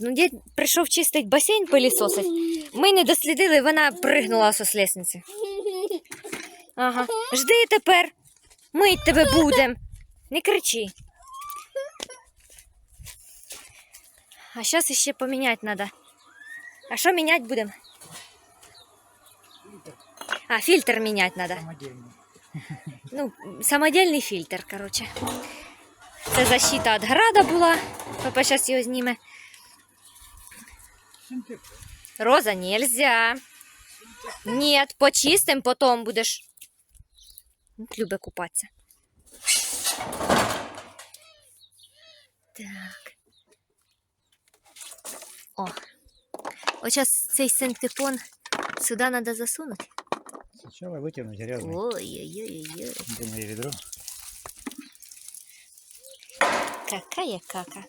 Ну, дід прийшов чистить басейн пилісосить. Ми не дослідили, вона пригнула з лестниці. Ага. Жди тепер. Мить тебе будем. Не кричи. А зараз ще поміняти треба. А що міняти будемо? А, фільтр міняти треба. Самодельный. Ну, самодельний фільтр, коротше. Це защита від града була. Папа зараз його зніме. Роза, нельзя. Нет, почистим, потом будеш. От Любить купатися. Так. О. Ось зараз цей синтепон сюди треба засунути. Сначала вытянуть грязный. Ой-ой-ой-ой. Мое ведро? Какая кака.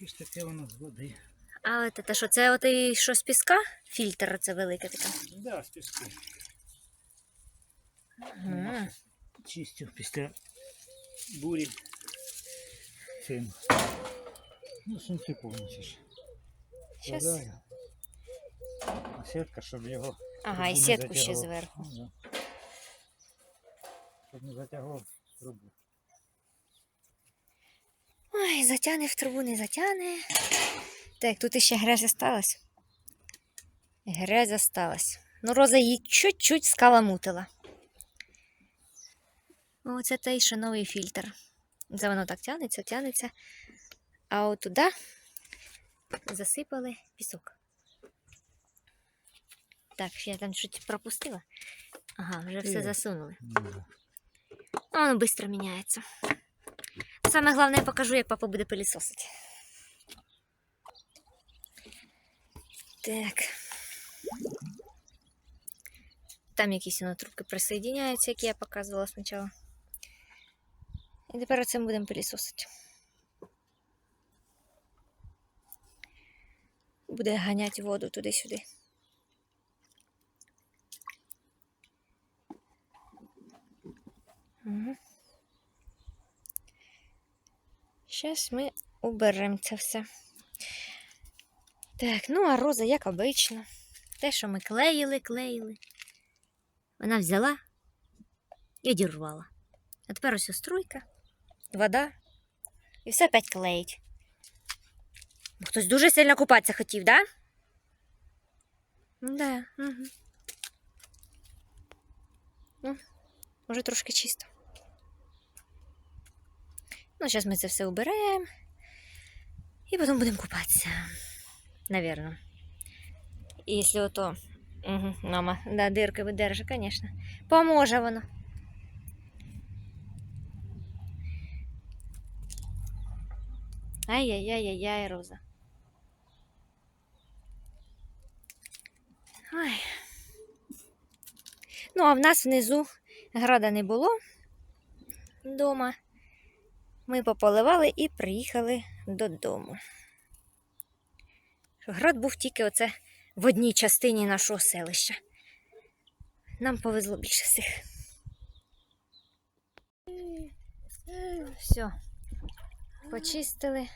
Якесь таке воно з води. А от це що, це от і що з піска? Фільтр це велика така. Да, з піску. Ага. Чистю після бурі. Цим. Ну, це ж. Щас. А сітка, щоб його... Ага, і сітку ще зверху. Ну, да. Щоб не затягував трубу. Затяне в трубу, не затяне. Так, тут іще грязь осталась. Грязь осталась. Ну, Роза її чуть-чуть скаламутила. Оце той ще новий фільтр. Це воно так тянеться, тянеться. А от туди засипали пісок. Так, я там щось пропустила. Ага, вже все засунули. Ну, воно швидко міняється. Саме головне я покажу, як папа буде пилісосити. Так. Там якісь воно трубки присоединяються, які я показувала спочатку. І тепер цим будемо пилісосити. Буде ганяти воду туди-сюди. Угу. Зараз ми уберемо це все. Так, ну а роза, як обично. Те, що ми клеїли, клеїли. Вона взяла і одірвала. А тепер ось струйка, вода. І все опять клеїть. Ну, Хтось дуже сильно купатися хотів, да? Да. Угу. Ну, може трошки чисто. Ну, зараз ми це все уберемо. І потім будемо купатися. Наверно. І якщо ото. Угу, мама, да, дирки видержи, звісно. Поможе воно. Ай-яй-яй-яй-яй, Роза. Ой. Ну, а в нас внизу града не було вдома. Ми пополивали і приїхали додому. Град був тільки оце в одній частині нашого селища. Нам повезло більше всіх. Все. Почистили.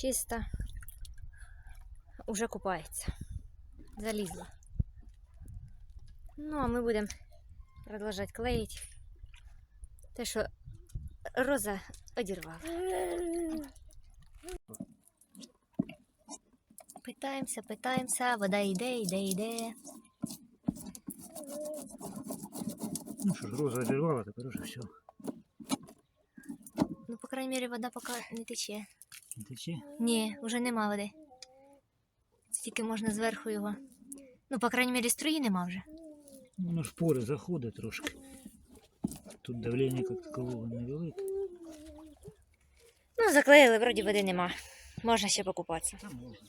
Чисто. Уже купається. Залізла. Ну, а ми будемо продовжувати клеїти. Те, що Роза одірвала. Питаємося, питаємося, вода йде, йде, йде. Ну що ж, роза одірвала, тепер уже все. Ну, по крайній мірі, вода поки не тече. Не тече. Ні, вже нема води. Це тільки можна зверху його. Ну, по крайній мірі, струї нема вже. Ну, ж пори заходить трошки. Тут давлення як такового невелике. Ну, заклеїли, вроді води нема. Можна ще покупатися. Та можна.